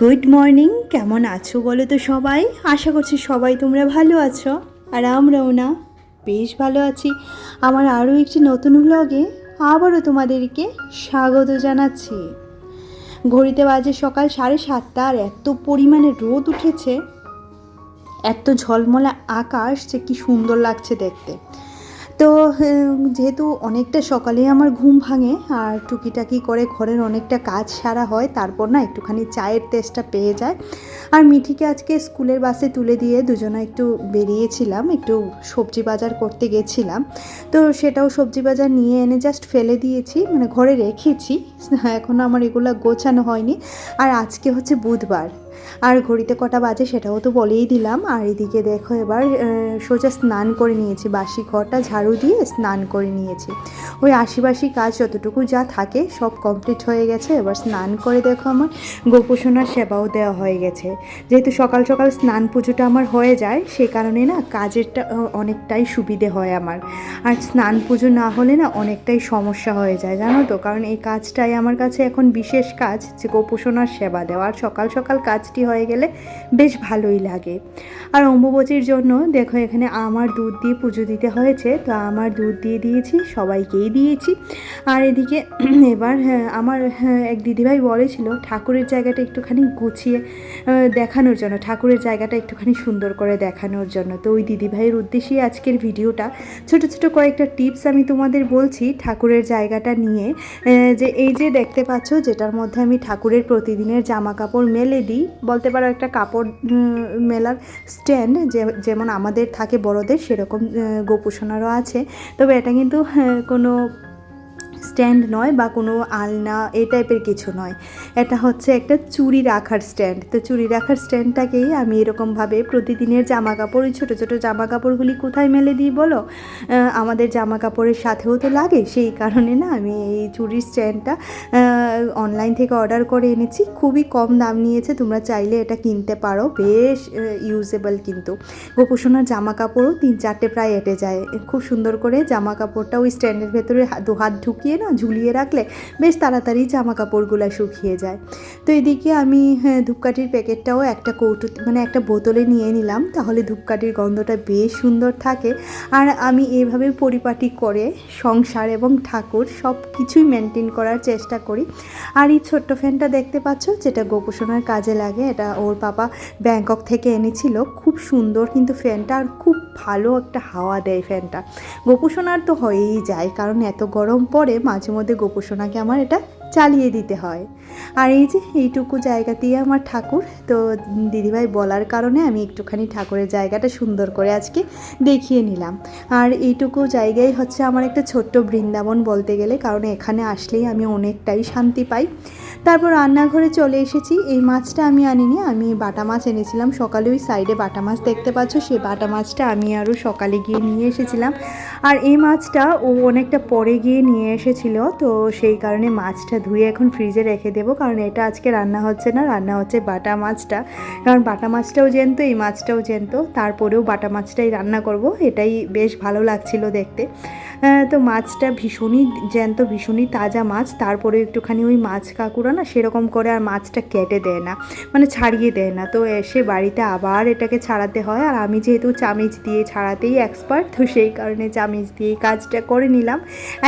Good morning কেমন আছো বলো তো সবাই? আশা করছি সবাই তোমরা ভালো আছো, আর আমরাও না, বেশ ভালো আছি। আমার আরও একটি নতুন ব্লগে আবারও তোমাদেরকে স্বাগত জানাচ্ছি। ঘড়িতে বাজে সকাল সাড়ে সাতটা, আর এত পরিমাণে রোদ উঠেছে, এত ঝলমলা আকাশ যে কি সুন্দর লাগছে দেখতে। তো যেহেতু অনেকটা সকালেই আমার ঘুম ভাঙে, আর টুকিটাকি করে ঘরের অনেকটা কাজ সারা হয়, তারপর না একটুখানি চায়ের টেস্টটা পেয়ে যায়। আর মিঠিকে আজকে স্কুলের বাসে তুলে দিয়ে দুজনে একটু বেরিয়েছিলাম, একটু সবজি বাজার করতে গেছিলাম। তো সেটাও সবজি বাজার নিয়ে এনে জাস্ট ফেলে দিয়েছি মানে ঘরে রেখেছি এখনও আমার এগুলো গোছানো হয়নি। আর আজকে হচ্ছে বুধবার। আর ঘড়িতে কটা বাজে সেটাও তো বলেই দিলাম। আর এদিকে দেখো এবার সোজা স্নান করে নিয়েছি। বাসি ঘরটা ঝাড়ু দিয়ে স্নান করে নিয়েছি। ওই আশিবাসি কাজ যতটুকু যা থাকে সব কমপ্লিট হয়ে গেছে। এবার স্নান করে দেখো আমার গোপোষণার সেবাও দেওয়া হয়ে গেছে। যেহেতু সকাল সকাল স্নান পুজোটা আমার হয়ে যায়, সে কারণে না কাজেরটা অনেকটাই সুবিধে হয় আমার। আর স্নান পুজো না হলে না অনেকটাই সমস্যা হয়ে যায়, জানো তো? কারণ এই কাজটাই আমার কাছে এখন বিশেষ কাজ, যে গোপোষণার সেবা দেওয়া। আর সকাল সকাল কাজটি হয়ে গেলে বেশ ভালোই লাগে। আর অম্বুবচীর জন্য দেখো এখানে আমার দুধ দিয়ে পুজো দিতে হয়েছে তো আমার দুধ দিয়ে দিয়েছি সবাইকেই দিয়েছি। আর এদিকে এবার হ্যাঁ, আমার হ্যাঁ, এক দিদিভাই বলেছিল ঠাকুরের জায়গাটা একটুখানি গুছিয়ে দেখানোর জন্য ঠাকুরের জায়গাটা একটুখানি সুন্দর করে দেখানোর জন্য। তো ওই দিদিভাইয়ের উদ্দেশ্যেই আজকের ভিডিওটা। ছোট ছোট কয়েকটা টিপস আমি তোমাদের বলছি ঠাকুরের জায়গাটা নিয়ে। যে এই যে দেখতে পাচ্ছ যেটার মধ্যে আমি ঠাকুরের প্রতিদিনের জামা কাপড় মেলে দিই বলতে পারো একটা কাপড় মেলার স্ট্যান্ড যেমন আমাদের থাকে বড়দের সেরকম গোপোষণারও আছে। তবে এটা কিন্তু হ্যাঁ, কোনো স্ট্যান্ড নয় বা কোনো আলনা এই টাইপের কিছু নয়। এটা হচ্ছে একটা চুড়ি রাখার স্ট্যান্ড তো চুড়ি রাখার স্ট্যান্ডটাকেই আমি এরকমভাবে প্রতিদিনের জামা কাপড় ওই ছোটো ছোটো জামা কাপড়গুলি কোথায় মেলে দিই বলো? আমাদের জামা কাপড়ের সাথেও তো লাগে। সেই কারণে না আমি এই চুড়ির স্ট্যান্ডটা অনলাইন থেকে অর্ডার করে এনেছি। খুবই কম দাম নিয়েছে তোমরা চাইলে এটা কিনতে পারো। বেশ ইউজেবল কিন্তু। গোপোষণার জামা কাপড়ও তিন চারটে প্রায় এঁটে যায়। খুব সুন্দর করে জামা কাপড়টা ওই স্ট্যান্ডের ভেতরে দু হাত ঢুকিয়ে না ঝুলিয়ে রাখলে বেশ তাড়াতাড়ি জামা কাপড়গুলো শুকিয়ে যায়। তো এদিকে আমি হ্যাঁ, ধূপকাঠির প্যাকেটটাও একটা কৌটো মানে একটা বোতলে নিয়ে নিলাম। তাহলে ধূপকাঠির গন্ধটা বেশ সুন্দর থাকে। আর আমি এভাবে পরিপাটি করে সংসার এবং ঠাকুর সব কিছুই মেনটেন করার চেষ্টা করি। আর এই ছোট্ট ফ্যানটা দেখতে পাচ্ছ, যেটা গোপোষণার কাজে লাগে, এটা ওর পাপা ব্যাংকক থেকে এনেছিল। খুব সুন্দর কিন্তু ফ্যানটা আর খুব ভালো একটা হাওয়া দেয় ফ্যানটা। গোপোষণার তো হয়েই যায়, কারণ এত গরম পরে মাঝে মধ্যে গোপোষণাকে আমার এটা চালিয়ে দিতে হয়। আর এই যে এইটুকু জায়গাতেই আমার ঠাকুর, তো দিদিভাই বলার কারণে আমি একটুখানি ঠাকুরের জায়গাটা সুন্দর করে আজকে দেখিয়ে নিলাম। আর এইটুকু জায়গায় হচ্ছে আমার একটা ছোট্ট বৃন্দাবন বলতে গেলে, কারণ এখানে আসলেই আমি অনেকটাই শান্তি পাই। তারপর রান্নাঘরে চলে এসেছি। এই মাছটা আমি আনিনি, আমি বাটা মাছ এনেছিলাম। সকালে ওই সাইডে বাটা মাছ দেখতে পাচ্ছ সেই বাটা মাছটা আমি আরও সকালে গিয়ে নিয়ে এসেছিলাম। আর এই মাছটা ও অনেকটা পরে গিয়ে নিয়ে এসেছিল, তো সেই কারণে মাছটা ধুয়ে এখন ফ্রিজে রেখে দেবো, কারণ এটা আজকে রান্না হচ্ছে না, রান্না হচ্ছে বাটা মাছটা। কারণ বাটা মাছটাও জ্যান্ত, এই মাছটাও জ্যান্ত, তারপরেও বাটা মাছটাই রান্না করব, এটাই বেশ ভালো লাগছিল দেখতে। তো মাছটা ভীষণই জ্যান্ত, ভীষণই তাজা মাছ, তারপরে একটুখানি ওই মাছ কাকুরা না, সেরকম করে আর মাছটা কেটে দেয় না মানে ছাড়িয়ে দেয় না। তো এসে বাড়িতে আবার এটাকে ছাড়াতে হয়, আর আমি যেহেতু চামিচ দিয়ে ছাড়াতেই এক্সপার্ট তো সেই কারণে চামিচ দিয়ে কাজটা করে নিলাম।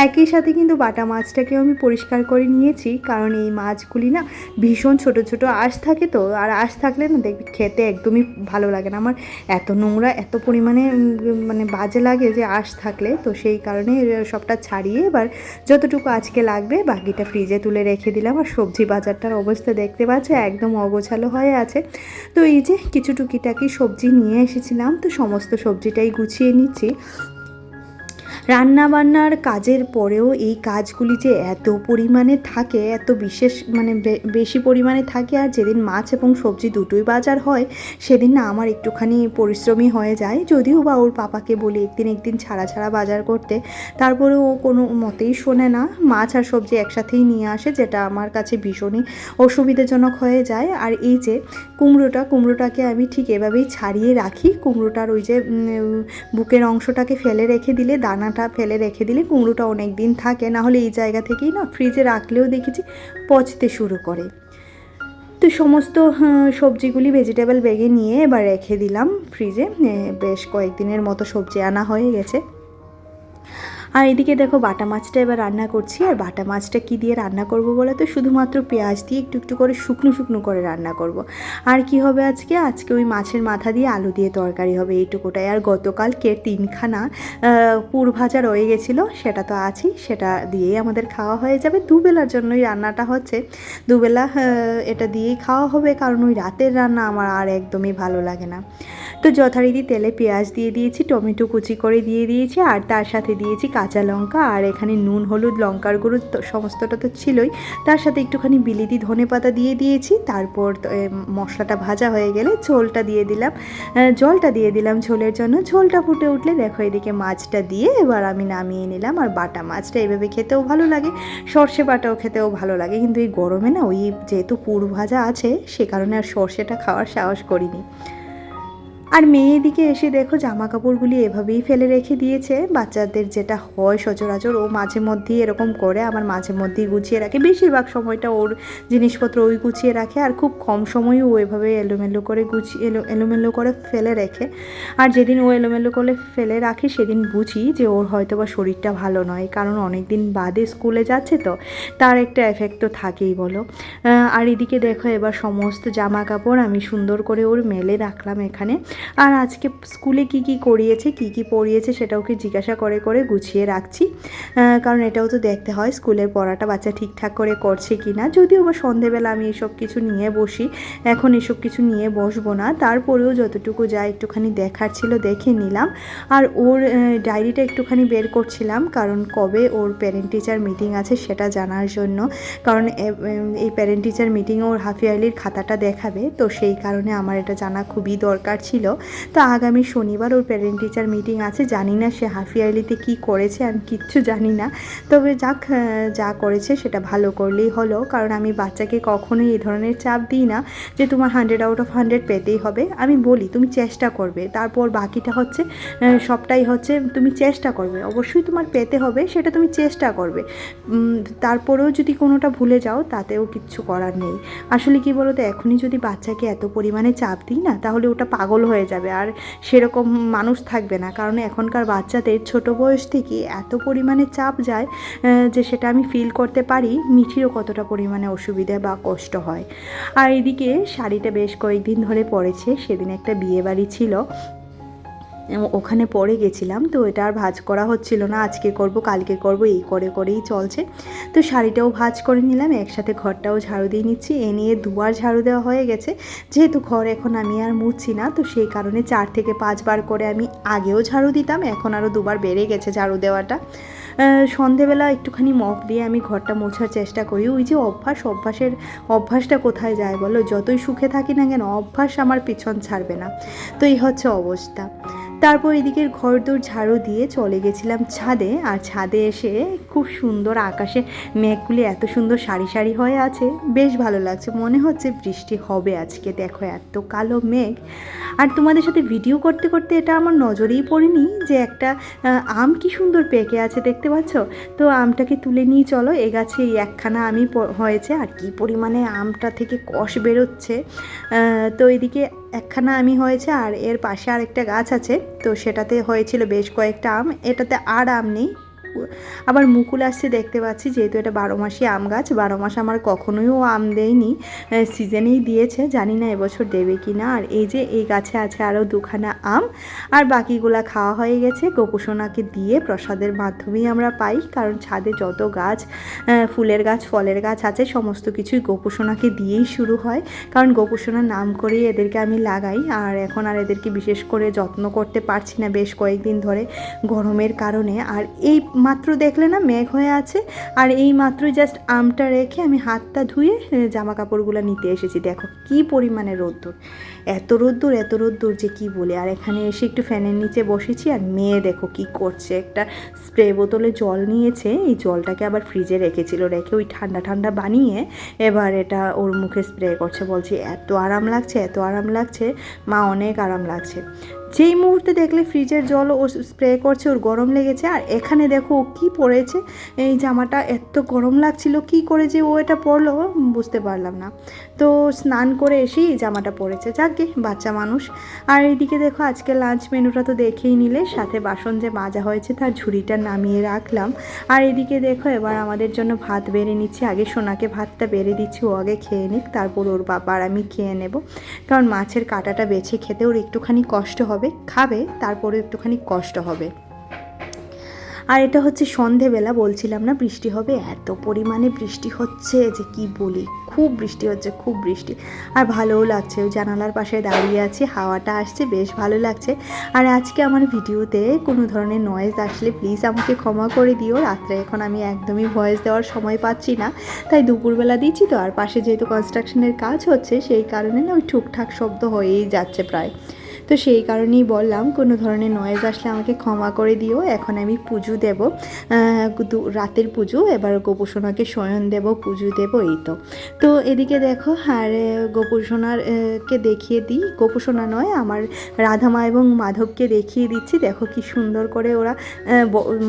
একই সাথে কিন্তু বাটা মাছটাকেও আমি পরিষ্কার করে নিয়েছি, কারণ এই মাছগুলি না ভীষণ ছোট ছোট আঁশ থাকে তো, আর আঁশ থাকলে না দেখবি খেতে একদমই ভালো লাগে না। আমার এত নোংরা, এত পরিমাণে মানে বাজে লাগে যে আঁশ থাকলে, তো সেই কারণে সবটা ছাড়িয়ে এবার যতটুকু আজকে লাগবে বাকিটা ফ্রিজে তুলে রেখে দিলাম। আর সবজি বাজারটার অবস্থা দেখতে পাচ্ছে, একদম অগোছালো হয়ে আছে। তো এই যে কিছু টুকিটাকি সবজি নিয়ে এসেছিলাম, তো সমস্ত সবজিটাই গুছিয়ে নিচ্ছি। রান্না বান্নার কাজের পরেও এই কাজগুলি যে এত পরিমাণে থাকে, এত বিশেষ মানে বেশি পরিমাণে থাকে আর যেদিন মাছ এবং সবজি দুটোই বাজার হয়, সেদিন না আমার একটুখানি পরিশ্রমী হয়ে যায়। যদিও বা ওর পাপাকে বলি একদিন একদিন ছাড়া ছাড়া বাজার করতে তারপরে ও কোনো মতেই শোনে না। মাছ আর সবজি একসাথেই নিয়ে আসে, যেটা আমার কাছে ভীষণই অসুবিধাজনক হয়ে যায়। আর এই যে কুমড়োটা, কুমড়োটাকে আমি ঠিক এভাবেই ছাড়িয়ে রাখি। কুমড়োটার ওই যে বুকের অংশটাকে ফেলে রেখে দিলে দানাটা ফেলে রেখে দিলে কুমড়োটা অনেক দিন থাকে না হলে এই জায়গা থেকেই না ফ্রিজে রাখলেও দেখেছি পচতে শুরু করে। তো সমস্ত হ্যাঁ, সবজিগুলি ভেজিটেবল ব্যাগে নিয়ে এবার রেখে দিলাম ফ্রিজে বেশ কয়েকদিনের মতো সবজি আনা হয়ে গেছে। আর এদিকে দেখো বাটা মাছটা এবার রান্না করছি, আর বাটা মাছটা কি দিয়ে রান্না করব বলে তো? শুধুমাত্র পেঁয়াজ দিয়ে একটু একটু করে শুকনো শুকনো করে রান্না করব। আর কি হবে আজকে? আজকে ওই মাছের মাথা দিয়ে আলু দিয়ে তরকারি হবে এইটুকুটাই। আর গতকালকে তিনখানা পুর ভাজা রয়ে গেছিল, সেটা তো আছেই, সেটা দিয়েই আমাদের খাওয়া হয়ে যাবে। দুবেলার জন্যই রান্নাটা হচ্ছে। দুবেলা এটা দিয়েই খাওয়া হবে, কারণ ওই রাতের রান্না আমার আর একদমই ভালো লাগে না। তো যথারীতি তেলে পেঁয়াজ দিয়ে দিয়েছি, টমেটো কুচি করে দিয়ে দিয়েছি, আর তার সাথে দিয়েছি কাঁচা লঙ্কা আর এখানে নুন, হলুদ, লঙ্কার গুঁড়ো সমস্তটা তো ছিলই। তার সাথে একটুখানি বিলিতি ধনে পাতা দিয়ে দিয়েছি। তারপর মশলাটা ভাজা হয়ে গেলে ঝোলটা দিয়ে দিলাম। জলটা দিয়ে দিলাম ঝোলের জন্য। ঝোলটা ফুটে উঠলে দেখো এদিকে মাছটা দিয়ে এবার আমি নামিয়ে নিলাম। আর বাটা মাছটা এভাবে খেতেও ভালো লাগে, সর্ষে বাটাও খেতেও ভালো লাগে। কিন্তু এই গরমে না ওই যেহেতু পুর ভাজা আছে, সে কারণে আর সর্ষেটা খাওয়ার সাহস করিনি। আর মেয়ে এদিকে এসে দেখো জামা কাপড়গুলি এভাবেই ফেলে রেখে দিয়েছে। বাচ্চাদের যেটা হয় সচরাচর ও মাঝে মধ্যেই এরকম করে আমার মাঝে মধ্যেই গুছিয়ে রাখে। বেশিরভাগ সময়টা ওর জিনিসপত্র ওই গুছিয়ে রাখে আর খুব কম সময়ই ও এভাবে এলোমেলো করে গুছিয়ে এলো, এলোমেলো করে ফেলে রেখে। আর যেদিন ও এলোমেলো করে ফেলে রাখে, সেদিন বুঝি যে ওর হয়তো বা শরীরটা ভালো নয়, কারণ অনেক দিন বাদে স্কুলে যাচ্ছে তো, তার একটা এফেক্ট তো থাকেই বলো। আর এদিকে দেখো এবার সমস্ত জামা কাপড় আমি সুন্দর করে ওর মেলে রাখলাম এখানে। আর আজকে স্কুলে কি কি করিয়েছে, কি কি পড়িয়েছে সেটা ওকে জিজ্ঞাসা করে করে গুছিয়ে রাখছি। কারণ এটাও তো দেখতে হয় স্কুলের পড়াটা বাচ্চা ঠিকঠাক করে করছে কি না। যদিও বা সন্ধেবেলা আমি এসব কিছু নিয়ে বসি, এখন এসব কিছু নিয়ে বসবো না। তারপরেও যতটুকু যা একটুখানি দেখার ছিল দেখে নিলাম। আর ওর ডায়েরিটা একটুখানি বের করছিলাম, কারণ কবে ওর প্যারেন্ট টিচার মিটিং আছে সেটা জানার জন্য। কারণ এই প্যারেন্ট টিচার মিটিংয়ে ওর হাফ ইয়ারলির খাতাটা দেখাবে, তো সেই কারণে আমার এটা জানা খুবই দরকার ছিল। তো আগামী শনিবার ওর প্যারেন্ট টিচার মিটিং আছে, জানি না সে হাফ ইয়ারলিতে কী করেছে, আমি কিচ্ছু জানি না। তবে যাক যা করেছে সেটা ভালো করলেই হলো, কারণ আমি বাচ্চাকে কখনোই এই ধরনের চাপ দিই না যে তোমার হান্ড্রেড আউট অফ হান্ড্রেড পেতেই হবে। আমি বলি, তুমি চেষ্টা করবে, তারপর বাকিটা হচ্ছে সবটাই হচ্ছে তুমি চেষ্টা করবে। অবশ্যই তোমার পেতে হবে, সেটা তুমি চেষ্টা করবে। তারপরেও যদি কোনোটা ভুলে যাও, তাতেও কিচ্ছু করার নেই। আসলে কি বলো তো এখনই যদি বাচ্চাকে এত পরিমাণে চাপ দিই না, তাহলে ওটা পাগল হয়ে যাবে আর সেরকম মানুষ থাকবে না। কারণ এখনকার বাচ্চাদের ছোট বয়স থেকে এত পরিমাণে চাপ যায় যে সেটা আমি ফিল করতে পারি মিঠিরও কতটা পরিমাণে অসুবিধা বা কষ্ট হয়। আর এদিকে শাড়িটা বেশ কয়েকদিন ধরে পরেছে, সেদিন একটা বিয়ে বাড়ি ছিল। ওখানে পরে গেছিলাম, তো এটা আর ভাজ করা হচ্ছিল না, আজকে করব, কালকে করব, এই করে করেই চলছে। তো শাড়িটাও ভাজ করে নিলাম, একসাথে ঘরটাও ঝাড়ু দিয়ে নিচ্ছি, এ নিয়ে দুবার ঝাড়ু দেওয়া হয়ে গেছে। যেহেতু ঘর এখন আমি আর মুছছি না, তো সেই কারণে চার থেকে পাঁচবার করে আমি আগেও ঝাড়ু দিতাম, এখন আরও দুবার বেড়ে গেছে ঝাড়ু দেওয়াটা। সন্ধেবেলা একটুখানি মগ দিয়ে আমি ঘরটা মোছার চেষ্টা করি, ওই যে অভ্যাস, অভ্যাসের অভ্যাসটা কোথায় যায় বলো, যতই সুখে থাকি না কেন, অভ্যাস আমার পিছন ছাড়বে না। তো এই হচ্ছে অবস্থা। তারপর এদিকের ঘর দৌড় ঝাড়ু দিয়ে চলে গেছিলাম ছাদে, আর ছাদে এসে খুব সুন্দর আকাশে মেঘগুলি এত সুন্দর সারি সারি হয়ে আছে। বেশ ভালো লাগছে, মনে হচ্ছে বৃষ্টি হবে আজকে। দেখো এত কালো মেঘ। আর তোমাদের সাথে ভিডিও করতে করতে এটা আমার নজরেই পড়েনি যে একটা আম কি সুন্দর পেকে আছে দেখতে পাচ্ছ? তো আমটাকে তুলে নিয়ে চলো, এ গাছে একখানা আমি হয়েছে। আর কি পরিমাণে আমটা থেকে কষ বেরোচ্ছে। তো এদিকে একখানা আমি হয়েছে আর এর পাশে আরেকটা গাছ আছে, তো সেটাতে হয়েছিল বেশ কয়েকটা আম। এটাতে আর আম নেই। আবার মুকুল আসছে, দেখতে পাচ্ছি যেহেতু এটা বারো মাসই আম গাছ, বারো মাস আমার কখনোই ও আম দেয়নি। সিজনেই দিয়েছে, জানি না এবছর দেবে কি না। আর এই যে এই গাছে আছে আরও দুখানা আম, আর বাকিগুলা খাওয়া হয়ে গেছে। গোপুসোনাকে দিয়ে প্রসাদের মাধ্যমেই আমরা পাই, কারণ ছাদে যত গাছ ফুলের গাছ, ফলের গাছ আছে, সমস্ত কিছুই গোপুসোনাকে দিয়েই শুরু হয়। কারণ গোপুসোনার নাম করেই এদেরকে আমি লাগাই, আর এখন আর এদেরকে বিশেষ করে যত্ন করতে পারছি না বেশ কয়েকদিন ধরে গরমের কারণে। আর এই মাত্র দেখলে না মেঘ হয়ে আছে। আর এই মাত্র জাস্ট আমটা রেখে আমি হাতটা ধুয়ে জামা কাপড়গুলো নিতে এসেছি। দেখো কি পরিমাণে রোদ্দুর। এত রোদ্দুর এত রোদ্দুর যে কি বলে। আর এখানে এসে একটু ফ্যানের নিচে বসেছি আর মেয়ে দেখো কি করছে। একটা স্প্রে বোতলে জল নিয়েছে। এই জলটাকে আবার ফ্রিজে রেখেছিল, রেখে ওই ঠান্ডা ঠান্ডা বানিয়ে এবার এটা ওর মুখে স্প্রে করছে। বলছি, এত আরাম লাগছে, এত আরাম লাগছে। মা, অনেক আরাম লাগছে। যেই মুহূর্তে দেখলে ফ্রিজের জল ও স্প্রে করছে, ওর গরম লেগেছে, আর এখানে দেখো ও কী পরেছে। এই জামাটা এত গরম লাগছিল, কি করে যে ও এটা পরলো বুঝতে পারলাম না। তো স্নান করে এসেই জামাটা পরেছে যাকে বাচ্চা মানুষ। আর এইদিকে দেখো আজকে লাঞ্চ মেনুটা তো দেখেই নিলে, সাথে বাসন যে মাজা হয়েছে তার ঝুড়িটা নামিয়ে রাখলাম। আর এদিকে দেখো এবার আমাদের জন্য ভাত বেড়ে নিচ্ছি, আগে সোনাকে ভাতটা বেড়ে দিচ্ছি, ও আগে খেয়ে নিক, তারপর ওর বাবা আর আমি খেয়ে নেব। কারণ মাছের কাঁটাটা বেছে খেতে ওর একটুখানি কষ্ট হবে। খাবে, তারপরে একটুখানি কষ্ট হবে। আর এটা হচ্ছে সন্ধেবেলা, বলছিলাম না বৃষ্টি হবে, এত পরিমাণে বৃষ্টি হচ্ছে যে কি বলি? খুব বৃষ্টি হচ্ছে, খুব বৃষ্টি। আর ভালোও লাগছে জানালার পাশে দাঁড়িয়ে আছি, হাওয়াটা আসছে, বেশ ভালো লাগছে। আর আজকে আমার ভিডিওতে কোনো ধরনের নয়েজ আসলে প্লিজ আমাকে ক্ষমা করে দিও, রাত্রে এখন আমি একদমই ভয়েস দেওয়ার সময় পাচ্ছি না। তাই দুপুরবেলা দিচ্ছি তো, আর পাশে যেহেতু কনস্ট্রাকশনের কাজ হচ্ছে, সেই কারণে না ওই টুকটাক শব্দ হয়েই যাচ্ছে প্রায়। তো সেই কারণেই বললাম, কোনো ধরনের নয়েজ আসলে আমাকে ক্ষমা করে দিও, এখন আমি পুজো দেব। রাতের পুজো, এবার গোপুসোনাকে শয়ন দেব, পুজো দেব, এই তো। তো এদিকে দেখো, আর গোপুসোনার কে দেখিয়ে দিই। গোপুসোনা নয়, আমার রাধামা এবং মাধবকে দেখিয়ে দিচ্ছি। দেখো কি সুন্দর করে ওরা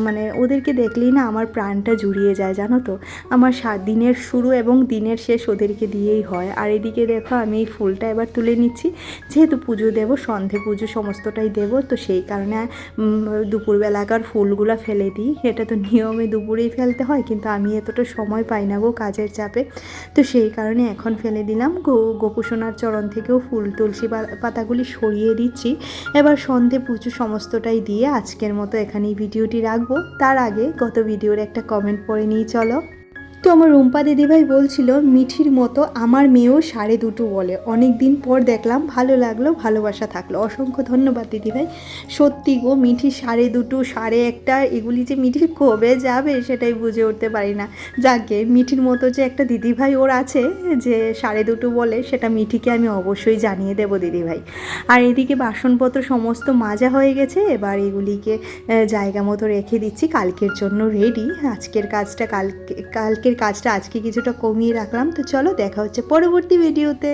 মানে ওদেরকে দেখলেই না আমার প্রাণটা জুড়িয়ে যায়, জানো তো? আমার সাত দিনের শুরু এবং দিনের শেষ ওদেরকে দিয়েই হয়। আর এদিকে দেখো, আমি এই ফুলটা এবার তুলে নিচ্ছি। যেহেতু পুজো দেব সন্ধে পুজো সমস্তটাই দেব, তো সেই কারণে দুপুরবেলাকার ফুলগুলো ফেলে দিই। এটা তো নিয়মে দুপুরেই ফেলতে হয়, কিন্তু আমি এতটা সময় পাই না গো কাজের চাপে। তো সেই কারণে এখন ফেলে দিলাম। গো, গোপুসোনার চরণ থেকেও ফুল, তুলসী পাতাগুলি সরিয়ে দিচ্ছি। এবার সন্ধে পুজো সমস্তটাই দিয়ে আজকের মতো এখানেই ভিডিওটি রাখব। তার আগে গত ভিডিওর একটা কমেন্ট পড়ে নিয়ে চলো। তো আমার রুম্পা দিদিভাই বলছিল, মিঠির মতো আমার মেয়েও সাড়ে দুটো বলে। অনেক দিন পর দেখলাম ভালো লাগল, ভালোবাসা থাকল। অসংখ্য ধন্যবাদ দিদিভাই। সত্যি গো, মিঠি সাড়ে দুটো, সাড়ে একটা, এগুলি যে মিঠির কবে যাবে সেটাই বুঝে উঠতে পারি না। যাকে, মিঠির মতো যে একটা দিদিভাই ওর আছে যে সাড়ে দুটো বলে, সেটা মিঠিকে আমি অবশ্যই জানিয়ে দেব দিদিভাই। আর এদিকে বাসনপত্র সমস্ত মাজা হয়ে গেছে, এবার এগুলিকে জায়গা মতো রেখে দিচ্ছি। কালকের জন্য রেডি আজকের কাজটা কালকে, কালকের কাজটা আজকে কিছুটা কমিয়ে রাখলাম। তো চলো দেখা হচ্ছে পরবর্তী ভিডিওতে